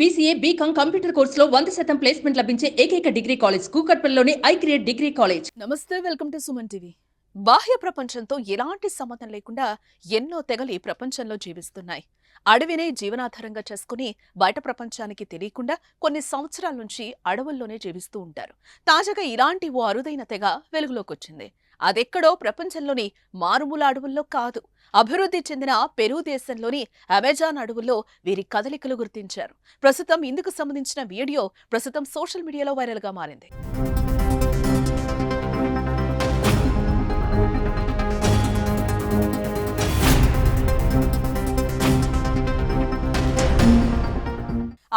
BCA BCom computer కోర్సులో వంద శాతం ప్లేస్మెంట్ లభించే ఏకైక డిగ్రీ కాలేజ్ కూకట్పల్లిలోని ఐ క్రియేట్ డిగ్రీ కాలేజ్. నమస్తే వెల్కమ్ టు సుమన్ టీవీ. బాహ్య ప్రపంచంతో ఎలాంటి సంబంధం లేకుండా ఎన్నో తెగలు ఈ ప్రపంచంలో జీవిస్తున్నాయి. అడవినే జీవనాధారంగా చేసుకుని బయట ప్రపంచానికి తెలియకుండా కొన్ని సంవత్సరాల నుంచి అడవుల్లోనే జీవిస్తూ ఉంటారు. తాజాగా ఇలాంటి ఓ అరుదైన తెగ వెలుగులోకి వచ్చింది. అదెక్కడో ప్రపంచంలోని మారుమూల అడవుల్లో కాదు. అభివృద్ధి చెందిన పెరూ దేశంలోని అమెజాన్ అడవుల్లో వీరి కదలికలు గుర్తించారు. ప్రస్తుతం ఇందుకు సంబంధించిన వీడియో ప్రస్తుతం సోషల్ మీడియాలో వైరల్గా మారింది.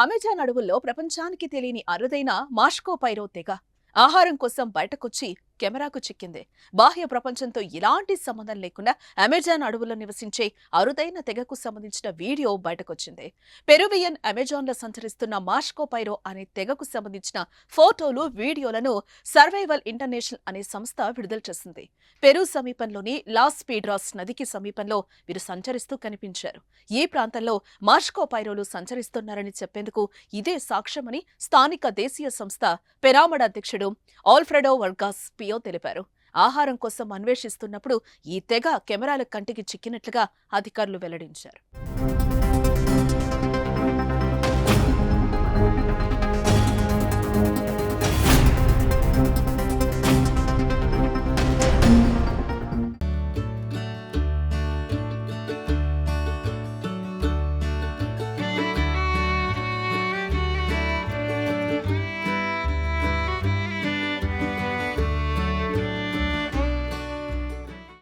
అమెజాన్ అడవుల్లో ప్రపంచానికి తెలియని అరుదైన మాష్కో పైరో తెగ ఆహారం కోసం బయటకొచ్చి కెమెరాకు చిక్కింది. బాహ్య ప్రపంచంతో ఎలాంటి సంబంధం లేకుండా అమెజాన్ అడవుల్లో నివసించే అరుదైన తెగకు సంబంధించిన వీడియో బయటకొచ్చింది. పెరువియన్ అమెజాన్లో సంచరిస్తున్న మాష్కో పైరో అనే తెగకు సంబంధించిన ఫోటోలు వీడియోలను సర్వైవల్ ఇంటర్నేషనల్ అనే సంస్థ విడుదల చేసింది. పెరు సమీపంలోని లాస్ పీడ్రాస్ నదికి సమీపంలో వీరు సంచరిస్తూ కనిపించారు. ఈ ప్రాంతంలో మాష్కో పైరోలు సంచరిస్తున్నారని చెప్పేందుకు ఇదే సాక్ష్యమని స్థానిక దేశీయ సంస్థ పెరామడ్ అధ్యక్షుడు ఆల్ఫ్రెడో వర్గాస్ పియో తెలిపారు. ఆహారం కోసం అన్వేషిస్తున్నప్పుడు ఈ తెగ కెమెరాల కంటికి చిక్కినట్లుగా అధికారులు వెల్లడించారు.